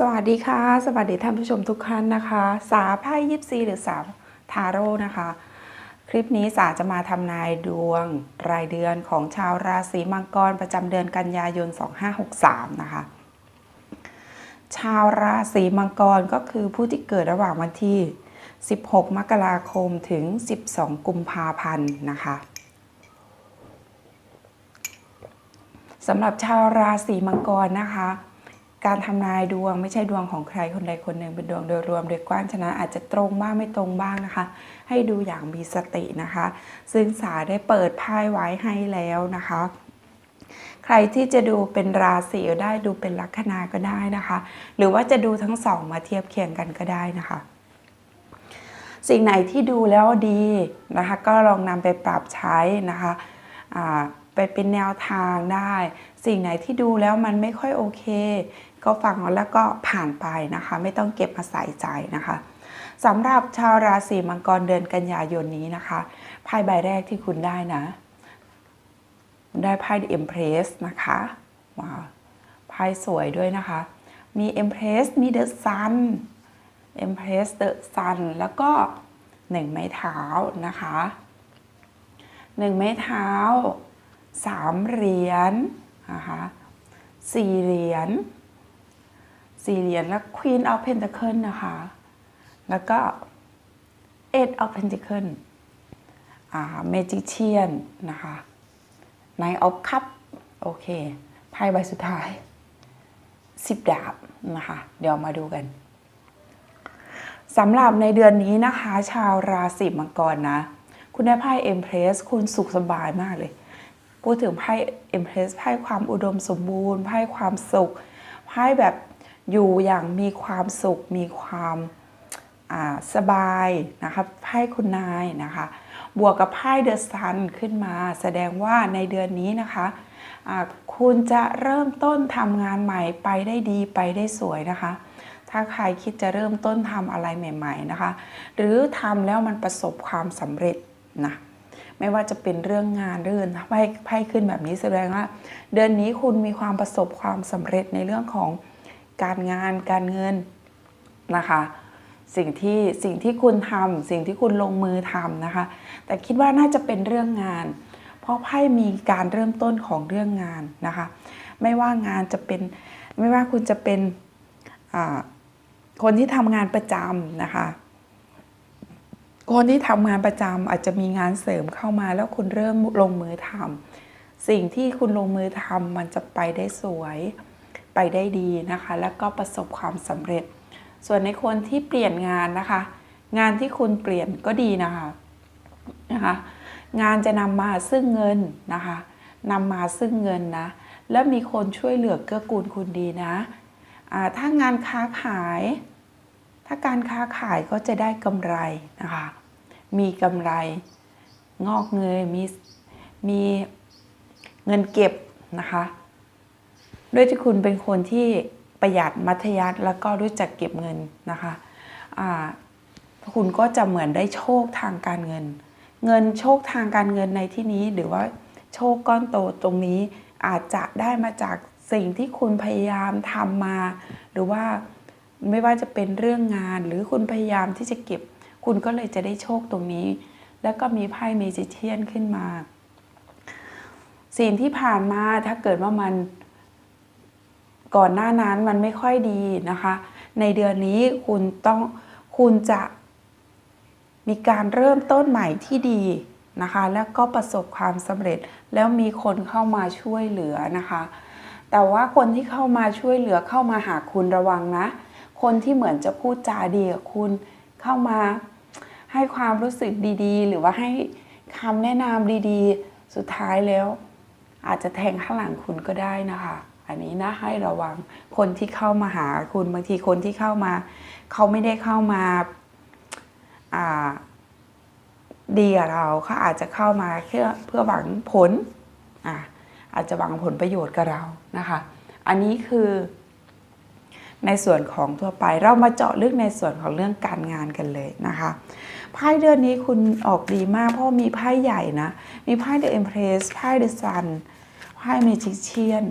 สวัสดีค่ะ สวัสดีท่านผู้ชมทุกท่านนะคะ สาไพ่ยิปซีหรือสาทาโร่นะคะ คลิปนี้สาจะมาทำนายดวงรายเดือนของชาวราศีมังกรประจำเดือนกันยายน 2563 นะคะ ชาวราศีมังกรก็คือผู้ที่เกิดระหว่างวันที่ 16 มกราคมถึง 12 กุมภาพันธ์นะคะสำหรับชาวราศีมังกรนะคะ การทำนายดวงไม่ใช่ดวงของใครคนใดคนหนึ่งเป็นดวงโดยรวมโดยกว้างฉะนั้นอาจจะตรงบ้างไม่ตรงบ้างนะคะ ให้ดูอย่างมีสตินะคะ ซึ่งสาได้เปิดไพ่ไว้ให้แล้วนะคะ ใครที่จะดูเป็นราศีก็ได้ดูเป็นลัคนาก็ได้นะคะ หรือว่าจะดูทั้งสองมาเทียบเคียงกันก็ได้นะคะสิ่งไหนที่ดูแล้วดีนะคะ ก็ลองนำไปปรับใช้นะคะ ไปเป็นแนวทางได้ สิ่งไหนที่ดูแล้วมันไม่ค่อยโอเค ก็ฟังแล้วก็ผ่านไปนะคะ ไม่ต้องเก็บมาใส่ใจนะคะสำหรับชาวราศีมังกรเดือนกันยายนนี้นะคะไพ่ใบแรกที่คุณได้นะ ได้ไพ่ The Empress นะคะว้าวไพ่สวยด้วยนะคะ มี Empress มี The Sun Empress The Sun แล้วก็หนึ่งไม้เท้านะคะหนึ่งไม้เท้า สามเหรียญนะคะสี่เหรียญสี่เหรียญแล้ว Queen of Pentacle นะคะ แล้วก็ Eight of Pentacle อ่า Magician นะคะ Nine of Cup โอเคไพ่ใบสุดท้าย10ดาบนะคะ เดี๋ยวมาดูกันสำหรับในเดือนนี้นะคะ ชาวราศีมังกรนะ คุณได้ไพ่ Empress คุณสุขสบายมากเลย พูดถึงไพ่ Empress ไพ่ความอุดมสมบูรณ์ไพ่ความสุขไพ่แบบอยู่อย่างมีความสุข มีความสบายนะคะไพ่คุณนายนะคะ บวกกับไพ่เดอะซันขึ้นมา แสดงว่าในเดือนนี้นะคะคุณจะเริ่มต้นทำงานใหม่ไปได้ดีไปได้สวยนะคะ ถ้าใครคิดจะเริ่มต้นทำอะไรใหม่ ๆนะคะ หรือทำแล้วมันประสบความสำเร็จนะ ไม่ว่าจะเป็นเรื่องงานเรื่องไพ่ไพ่ขึ้นแบบนี้แสดงว่า เดือนนี้คุณมีความประสบความสำเร็จในเรื่องของการงานการเงินนะคะ สิ่งที่สิ่งที่คุณทำสิ่งที่คุณลงมือทำนะคะ แต่คิดว่าน่าจะเป็นเรื่องงาน เพราะไพ่มีการเริ่มต้นของเรื่องงานนะคะ ไม่ว่างานจะเป็นไม่ว่าคุณจะเป็นคนที่ทำงานประจำนะคะ คนที่ทำงานประจำอาจจะมีงานเสริมเข้ามาแล้วคุณเริ่มลงมือทำสิ่งที่คุณลงมือทำมันจะไปได้สวยไปได้ดีนะคะ แล้วก็ประสบความสำเร็จ ส่วนในคนที่เปลี่ยนงานนะคะ งานที่คุณเปลี่ยนก็ดีนะคะนะคะ งานจะนำมาซึ่งเงินนะคะนำมาซึ่งเงินนะ แล้วมีคนช่วยเหลือเกื้อกูลคุณดีนะอ่าถ้างานค้าขาย ถ้าการค้าขายก็จะได้กำไรนะคะ มีกำไร งอกเงยมีมีเงินเก็บนะคะ ด้วยที่คุณเป็นคนที่ประหยัดมัธยัสถ์แล้วก็รู้จักเก็บเงินนะคะอ่าคุณก็จะเหมือนได้โชคทางการเงิน เงินโชคทางการเงินในที่นี้ หรือว่าโชคก้อนโตตรงนี้อาจจะได้มาจากสิ่งที่คุณพยายามทำมา หรือว่าไม่ว่าจะเป็นเรื่องงาน หรือคุณพยายามที่จะเก็บ คุณก็เลยจะได้โชคตรงนี้ แล้วก็มีไพ่เมจิเทียนขึ้นมาสิ่งที่ผ่านมาถ้าเกิดว่ามันก่อนหน้านั้นมันไม่ค่อยดีนะคะ ในเดือนนี้คุณต้องคุณจะมีการเริ่มต้นใหม่ที่ดีนะคะ แล้วก็ประสบความสำเร็จแล้วมีคนเข้ามาช่วยเหลือนะคะ แต่ว่าคนที่เข้ามาช่วยเหลือเข้ามาหาคุณระวังนะ คนที่เหมือนจะพูดจาดีกับคุณเข้ามา ให้ความรู้สึกดีๆ หรือว่าให้คำแนะนำดีๆ สุดท้ายแล้ว อาจจะแทงข้างหลังคุณก็ได้นะคะ อันนี้นะให้ระวังคนที่เข้ามาหาคุณบางทีคนที่เข้ามา เขาไม่ได้เข้ามาดีกับเราเขาอาจจะเข้ามาเพื่อเพื่อหวังผลอ่าอาจจะหวังผลประโยชน์กับเรานะคะ อันนี้คือในส่วนของทั่วไปเรามาเจาะลึกในส่วนของเรื่องการงานกันเลยนะคะ ไพ่เดือนนี้คุณออกดีมาก เพราะมีไพ่ใหญ่นะ มีไพ่ The Empress ไพ่ The Sun ไพ่ Magician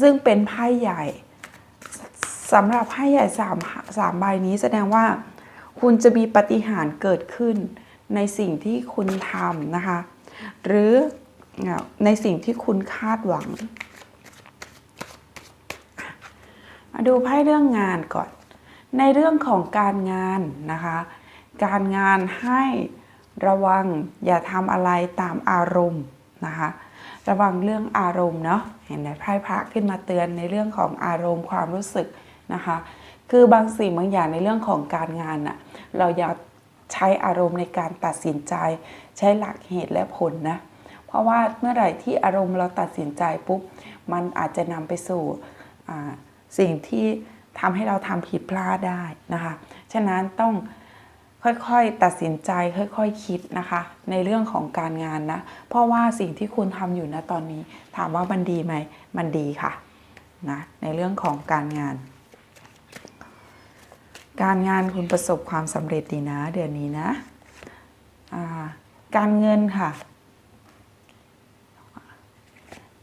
ซึ่งเป็นไพ่ใหญ่สำหรับไพ่ใหญ่สามสามใบนี้แสดงว่าคุณจะมีปฏิหารเกิดขึ้นในสิ่งที่คุณทำนะคะ หรือในสิ่งที่คุณคาดหวัง มาดูไพ่เรื่องงานก่อน ในเรื่องของการงานนะคะ การงานให้ระวังอย่าทำอะไรตามอารมณ์นะคะ ระวังเรื่องอารมณ์เนาะเห็นไหมไพ่พระขึ้นมาเตือนในเรื่องของอารมณ์ความรู้สึกนะคะ คือบางสิ่งบางอย่างในเรื่องของการงานน่ะเราอย่าใช้อารมณ์ในการตัดสินใจ ใช้หลักเหตุและผลนะเพราะว่าเมื่อไหร่ที่อารมณ์เราตัดสินใจปุ๊บมันอาจจะนำไปสู่สิ่งที่ทำให้เราทำผิดพลาดได้นะคะ ฉะนั้นต้อง ค่อยๆ ตัดสินใจค่อยๆ คิดนะคะ ในเรื่องของการงานนะ เพราะว่าสิ่งที่คุณทำอยู่นะตอนนี้ ถามว่ามันดีไหม มันดีค่ะนะในเรื่องของการงาน การงานคุณประสบความสำเร็จดีนะ เดือนนี้นะการเงินค่ะ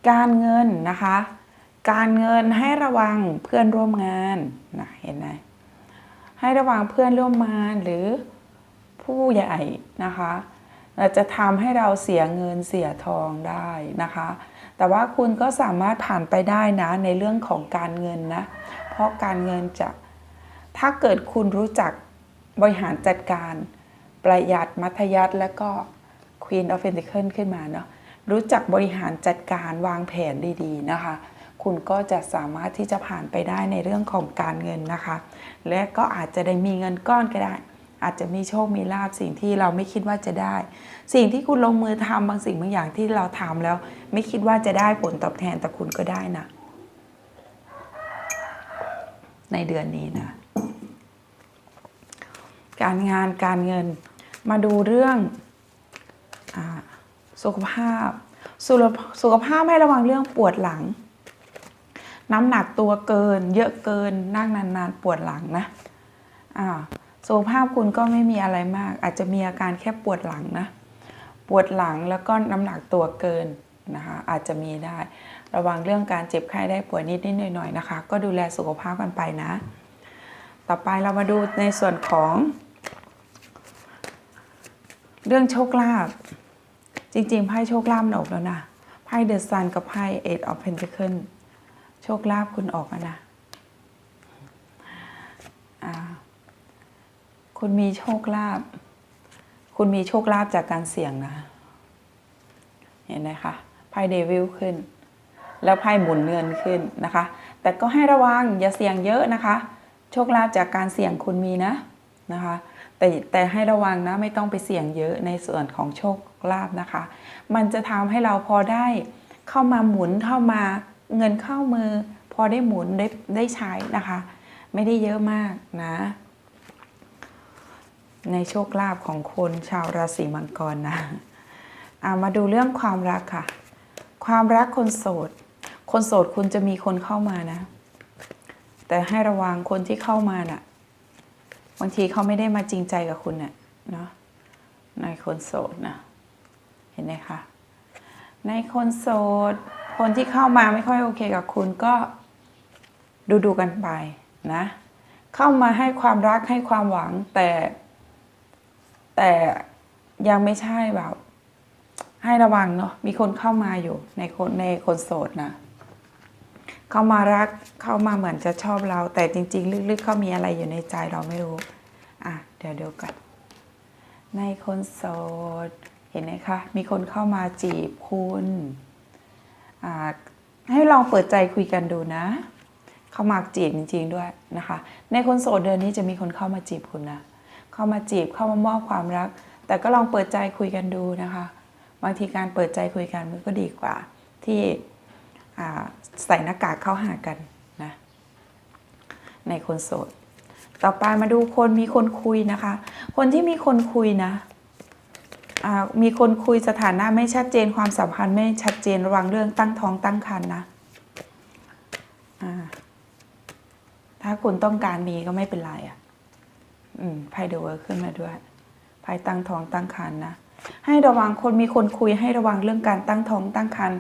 การเงินนะคะ การเงินให้ระวังเพื่อนร่วมงานนะเห็นไหม ให้ระวังเพื่อนร่วมงานหรือผู้ใหญ่นะคะจจะทำให้เราเสียเงินเสียทองได้นะคะ แต่ว่าคุณก็สามารถผ่านไปได้นะในเรื่องของการเงินนะ เพราะการเงินจะถ้าเกิดคุณรู้จักบริหารจัดการประหยัดมัธยัติและก็ Queen of Pentacles ขึ้นมาเนาะรู้จักบริหารจัดการวางแผนดีๆนะคะ คุณก็จะสามารถที่จะผ่านไปได้ในเรื่องของการเงินนะคะ และก็อาจจะได้มีเงินก้อนก็ได้ อาจจะมีโชคมีลาบสิ่งที่เราไม่คิดว่าจะได้ สิ่งที่คุณลงมือทำบางสิ่งบางอย่างที่เราทำแล้ว ไม่คิดว่าจะได้ผลตอบแทนแต่คุณก็ได้นะในเดือนนี้นะการงานการเงินมาดูเรื่องอสุขภาพสุขภาพให้ระวังเรื่องปวดหลัง น้ำหนักตัวเกิน เยอะเกินนั่งนานๆ ปวดหลังนะอ่าสุขภาพคุณก็ไม่มีอะไรมาก อาจจะมีอาการแค่ปวดหลังนะปวดหลังแล้วก็น้ำหนักตัวเกินนะคะอาจจะมีได้ ระวังเรื่องการเจ็บไข้ได้ป่วยนิดนิดหน่อยๆนะคะ ก็ดูแลสุขภาพกันไปนะ ต่อไปเรามาดูในส่วนของ เรื่องโชคลาภจริงๆไพ่โชคลาภมันออกแล้วนะไพ่เดอะซันกับไพ่เอ็ดออฟเพน a ิเคิล โชคลาภคุณออกนะคุณมีโชคลาภคุณมีโชคลาภจากการเสี่ยงนะ เห็นไหมคะไพ่เดวิลขึ้น แล้วไพ่หมุนเงินขึ้นนะคะ แต่ก็ให้ระวังอย่าเสี่ยงเยอะนะคะ โชคลาภจากการเสี่ยงคุณมีนะนะคะ แต่แต่ให้ระวังนะไม่ต้องไปเสี่ยงเยอะในส่วนของโชคลาภนะคะ มันจะทำให้เราพอได้เข้ามาหมุนเข้ามา เงินเข้ามือ พอได้หมุนได้ได้ใช้นะคะ ไม่ได้เยอะมากนะ ในโชคลาภของคนชาวราศีมังกรนะอะมาดูเรื่องความรักค่ะ ความรักคนโสด คนโสดคุณจะมีคนเข้ามานะ แต่ให้ระวังคนที่เข้ามาน่ะ บางทีเขาไม่ได้มาจริงใจกับคุณนี่ยเนาะในคนโสดนะ เห็นไหมคะ ในคนโสด คนที่เข้ามาไม่ค่อยโอเคกับคุณก็ดูดูๆกันไปนะ เข้ามาให้ความรักให้ความหวังแต่ แต่ยังไม่ใช่แบบ ให้ระวังเนาะมีคนเข้ามาอยู่ในคนในคนโสดนะเข้ามารักเข้ามาเหมือนจะชอบเรา แต่จริง ๆ ลึกๆเขามีอะไรอยู่ในใจเราไม่รู้อะเดี๋ยวเดี๋ยวกันในคนโสดเห็นไหมคะ มีคนเข้ามาจีบคุณ ให้ลองเปิดใจคุยกันดูนะ เข้ามาจีบจริง ๆ ด้วยนะคะ ในคนโสดเดือนนี้จะมีคนเข้ามาจีบคุณนะ เข้ามาจีบเข้ามามอบความรัก แต่ก็ลองเปิดใจคุยกันดูนะคะ บางทีการเปิดใจคุยกันมันก็ดีกว่า ที่ใส่หน้ากากเข้าหากันนะ ในคนโสด ต่อไปมาดูคนมีคนคุยนะคะ คนที่มีคนคุยนะ มีคนคุยสถานะไม่ชัดเจนความสัมพันธ์ไม่ชัดเจนระวังเรื่องตั้งท้องตั้งครรภ์นะถ้าคุณต้องการมีก็ไม่เป็นไรอะไพ่เดอะเวิร์ขึ้นมาด้วยไพ่ตั้งท้องตั้งครรภ์นะให้ระวังคนมีคนคุยให้ระวังเรื่องการตั้งท้องตั้งครรภ์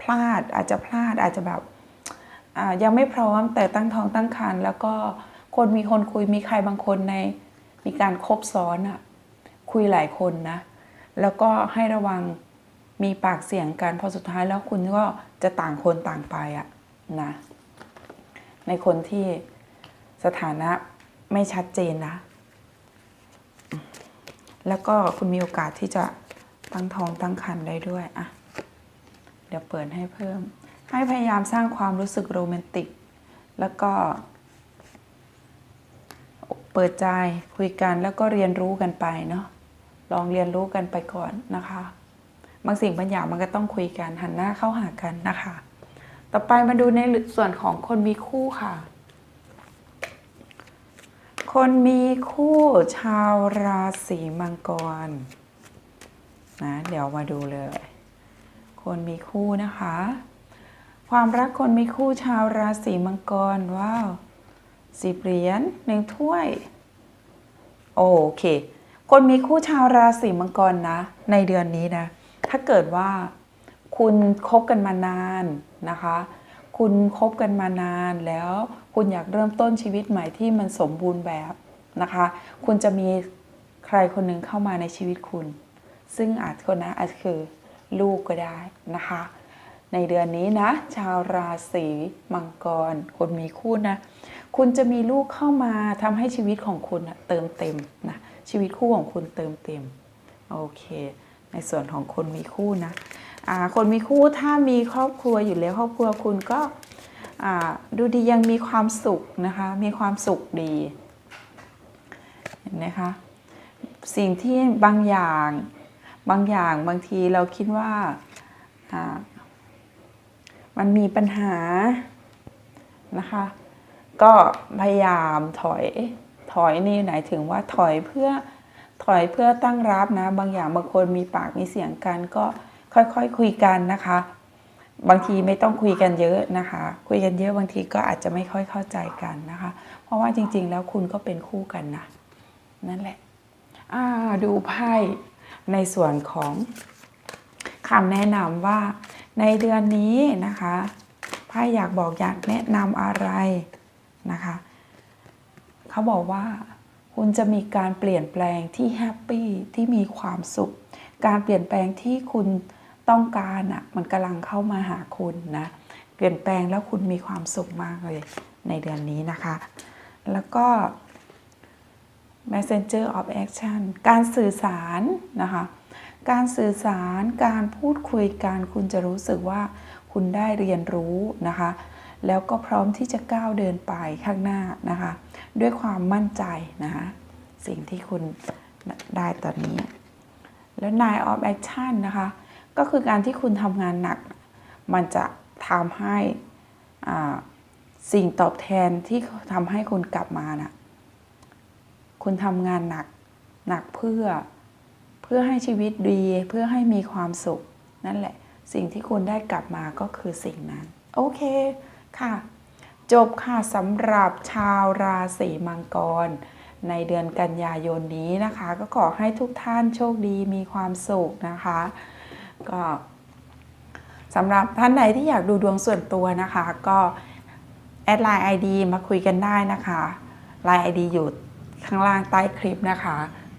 พลาดอาจจะพลาดอาจจะแบบยังไม่พร้อมแต่ตั้งท้องตั้งครรภ์แล้วก็คนมีคนคุยมีใครบางคนในมีการคบซ้อนอะคุยหลายคนนะ แล้วก็ให้ระวังมีปากเสียงกันพอสุดท้ายแล้วคุณก็จะต่างคนต่างไปอะนะ ในคนที่สถานะไม่ชัดเจนนะ แล้วก็คุณมีโอกาสที่จะตั้งท้องตั้งครรภ์ได้ด้วยอะเดี๋ยวเปิดให้เพิ่ม ให้พยายามสร้างความรู้สึกโรแมนติก แล้วก็ เปิดใจคุยกันแล้วก็เรียนรู้กันไปเนาะ ลองเรียนรู้กันไปก่อนนะคะ บางสิ่งบางอย่างมันก็ต้องคุยกันหันหน้าเข้าหากันนะคะ ต่อไปมาดูในส่วนของคนมีคู่ค่ะ คนมีคู่ชาวราศีมังกรนะเดี๋ยวมาดูเลย คนมีคู่นะคะ ความรักคนมีคู่ชาวราศีมังกรว้าวสิบเหรียญหนึ่งถ้วย โอเค คนมีคู่ชาวราศีมังกรนะ ในเดือนนี้นะ ถ้าเกิดว่าคุณคบกันมานานนะคะ คุณคบกันมานานแล้ว คุณอยากเริ่มต้นชีวิตใหม่ที่มันสมบูรณ์แบบนะคะ คุณจะมีใครคนหนึ่งเข้ามาในชีวิตคุณ ซึ่งอาจคนนั้นอาจคือลูกก็ได้นะคะ ในเดือนนี้นะ ชาวราศีมังกร คนมีคู่นะ คุณจะมีลูกเข้ามาทำให้ชีวิตของคุณนะเติมเต็มนะ ชีวิตคู่ของคุณเติมเต็มโอเค ในส่วนของคนมีคู่นะคนมีคู่ถ้ามีครอบครัวอยู่แล้วครอบครัวคุณก็ดูดียังมีความสุขนะคะ มีความสุขดี เห็นไหมคะ สิ่งที่บางอย่างบางอย่างบางทีเราคิดว่ามันมีปัญหานะคะ ก็พยายามถอย ถอยนี่ไหนถึงว่าถอยเพื่อถอยเพื่อตั้งรับนะ บางอย่างบางคนมีปากมีเสียงกันก็ค่อยๆคคุยกันนะคะ บางทีไม่ต้องคุยกันเยอะนะคะ คุยกันเยอะบางทีก็อาจจะไม่ค่อยเข้าใจกันนะคะ เพราะว่าจริง ๆ แล้วคุณก็เป็นคู่กันนะนั่นแหละอ่าดูไพ่ในส่วนของคำแนะนำว่าในเดือนนี้นะคะไพ่อยากบอกอยากแนะนำอะไรนะคะ เขาบอกว่า คุณจะมีการเปลี่ยนแปลงที่แฮปปี้ที่มีความสุข การเปลี่ยนแปลงที่คุณต้องการอะมันกำลังเข้ามาหาคุณนะ เปลี่ยนแปลงแล้วคุณมีความสุขมากเลยในเดือนนี้นะคะ แล้วก็ messenger of action การสื่อสารนะคะ การสื่อสารการพูดคุยกันคุณจะรู้สึกว่าคุณได้เรียนรู้นะคะ แล้วก็พร้อมที่จะก้าวเดินไปข้างหน้านะคะ ด้วยความมั่นใจนะคะสิ่งที่คุณได้ตอนนี้ แล้ว nine of action นะคะ ก็คือการที่คุณทำงานหนัก มันจะทำให้สิ่งตอบแทนที่ทำให้คุณกลับมานะคุณทำงานหนักหนักเพื่อเพื่อให้ชีวิตดีเพื่อให้มีความสุข นั่นแหละ สิ่งที่คุณได้กลับมาก็คือสิ่งนั้น โอเคค่ะ จบค่ะสำหรับชาวราศีมังกร ในเดือนกันยายนนี้นะคะ ก็ขอให้ทุกท่านโชคดีมีความสุขนะคะ ก็สำหรับท่านใดที่อยากดูดวงส่วนตัวนะคะ ก็แอดไลน์ ID มาคุยกันได้นะคะไลน์ ID อยู่ข้างล่างใต้คลิปนะคะ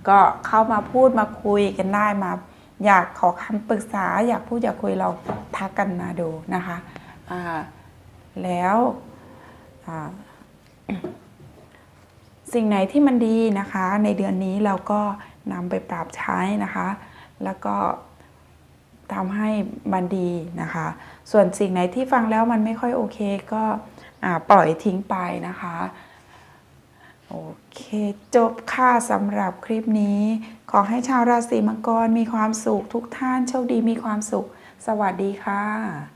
ก็เข้ามาพูดมาคุยกันได้มา อยากขอคำปรึกษา อยากพูดอยากคุยเราทักกันมาดูนะคะ แล้ว สิ่งไหนที่มันดีนะคะในเดือนนี้เราก็นำไปปรับใช้นะคะ แล้วก็ทำให้มันดีนะคะ ส่วนสิ่งไหนที่ฟังแล้วมันไม่ค่อยโอเคก็ปล่อยทิ้งไปนะคะ โอเค จบค่ะสำหรับคลิปนี้ ขอให้ชาวราศีมังกรมีความสุขทุกท่านโชคดีมีความสุข สวัสดีค่ะ